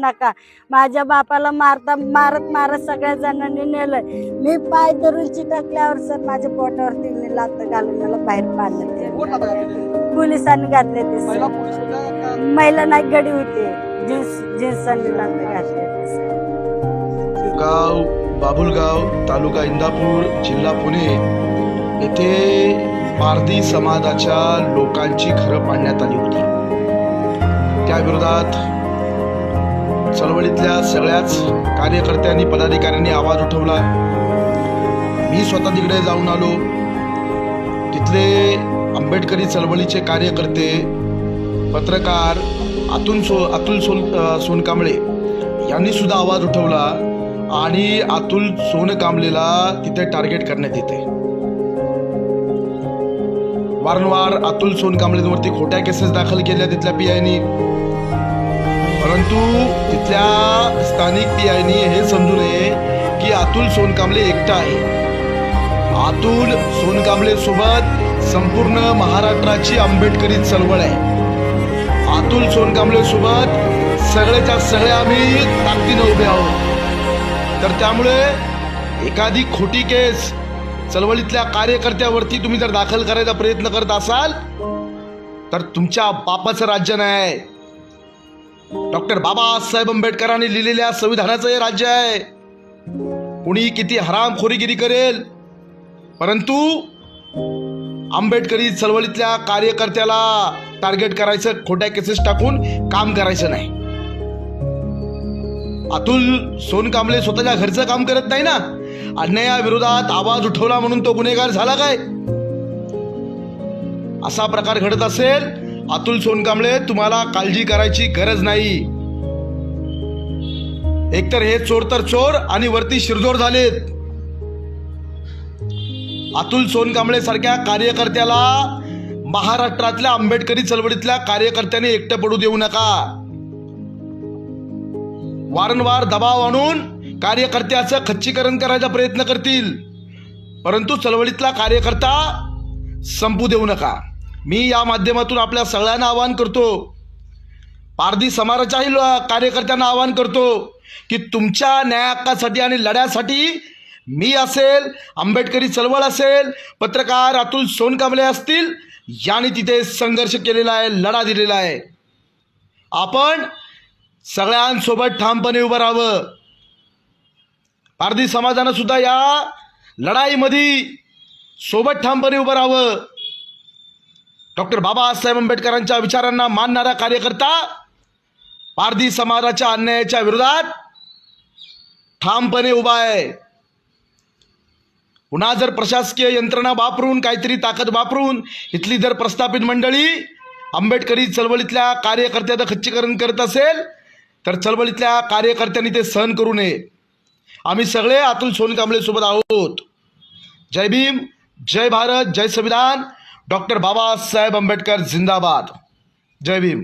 नका. माझ्या बापाला मारता मारत मारत सगळ्या जणांनी नेलंय मी पाय धरून चिटकल्यावर सर माझ्या पोटावरती लात घालून मला बाहेर पाडलं? पोलिसांनी घातले ते महिला सर पोलीस होत्या का? महिला नाही गडी होते. जीन्स जीन्सांनी लात घातले ते सर. गाव बाबुलगाव तालुका इंदापूर जिल्हा पुणे. येथे पारधी समाजाच्या लोकांची घरं पाडण्यात आली होती. त्या विरोधात चळवळीतल्या सगळ्याच कार्यकर्त्यांनी पदाधिकाऱ्यांनी आवाज उठवला. मी स्वतः तिकडे जाऊन आलो. तिथले आंबेडकरी चळवळीचे कार्यकर्ते पत्रकार अतुल सो अतुल सोन सोनकांबळे यांनी सुद्धा आवाज उठवला आणि अतुल सोनकांबळेला तिथे टार्गेट करण्यात येते. वारंवार अतुल सोनकांबळेवरती खोट्या केसेस दाखल केल्या तिथल्या पी आयनी परंतु तिथल्या स्थानिक पी आयनी हे समजू नये की अतुल सोनकांबळे एकटा आहे. अतुल सोनकांबळे सोबत संपूर्ण महाराष्ट्राची आंबेडकरी चळवळ आहे. अतुल सोनकांबळे सोबत सगळ्याच्या सगळ्या आम्ही ताकदीनं उभे आहोत. तर त्यामुळे एखादी खोटी केस चळवळीतल्या कार्यकर्त्यावरती तुम्ही जर दाखल करायचा प्रयत्न करत असाल तर तुमच्या बापाचं राज्य नाही. डॉक्टर बाबासाहेब आंबेडकरांनी लिहिलेल्या संविधानाचं हे राज्य आहे. कुणी किती हरामखोरीगिरी करेल? परंतु आंबेडकरी चळवळीतल्या कार्यकर्त्याला टार्गेट करायचं खोट्या केसेस टाकून काम करायचं नाही. अतुल सोनकांबळे स्वतःच्या घरचं काम करत नाही ना? अन्यायाविरोधात आवाज उठवला म्हणून तो गुन्हेगार झाला काय? असा प्रकार घडत असेल अतुल सोनकांबळे तुम्हाला काळजी करायची गरज नाही. एकतर हे चोर तर चोर आणि वरती शिरजोर झालेत. अतुल सोनकांबळे सारख्या कार्यकर्त्याला महाराष्ट्रातल्या आंबेडकरी चळवळीतल्या कार्यकर्त्याने एकटं पडू देऊ नका. वारंवार दबाव आणून कार्यकर्त्याचं खच्चीकरण करायचा प्रयत्न करतील. परंतु चळवळीतला कार्यकर्ता संपू देऊ नका. मी या माध्यमातून आपल्या सगळ्यांना आवाहन करतो. पारधी समाजाच्याही कार्यकर्त्यांना आवाहन करतो की तुमच्या न्यायहक्कासाठी आणि लढ्यासाठी मी असेल आंबेडकरी चळवळ असेल पत्रकार अतुल सोनकांबळे असतील यांनी तिथे संघर्ष केलेला आहे लढा दिलेला आहे. आपण सगळ्यांसोबत ठामपणे उभं राहावं. पारधी समाजानं सुद्धा या लढाईमध्ये सोबत ठामपणे उभं राहावं. डॉक्टर बाबासाहेब आंबेडकरांच्या विचारांना मानणारा कार्यकर्ता पारधी समाजाच्या अन्यायाच्या विरोधात ठामपणे उभा आहे. पुन्हा जर प्रशासकीय यंत्रणा वापरून काहीतरी ताकद वापरून इथली जर प्रस्थापित मंडळी आंबेडकरी चळवळीतल्या कार्यकर्त्याचं खच्चीकरण करत असेल तर चळवळीतल्या कार्यकर्त्यांनी ते सहन करू नये. आम्ही सगळे अतुल सोनकांबळे सोबत आहोत. जय भीम जय भारत जय संविधान. डॉक्टर बाबासाहेब आंबेडकर जिंदाबाद. जय भीम.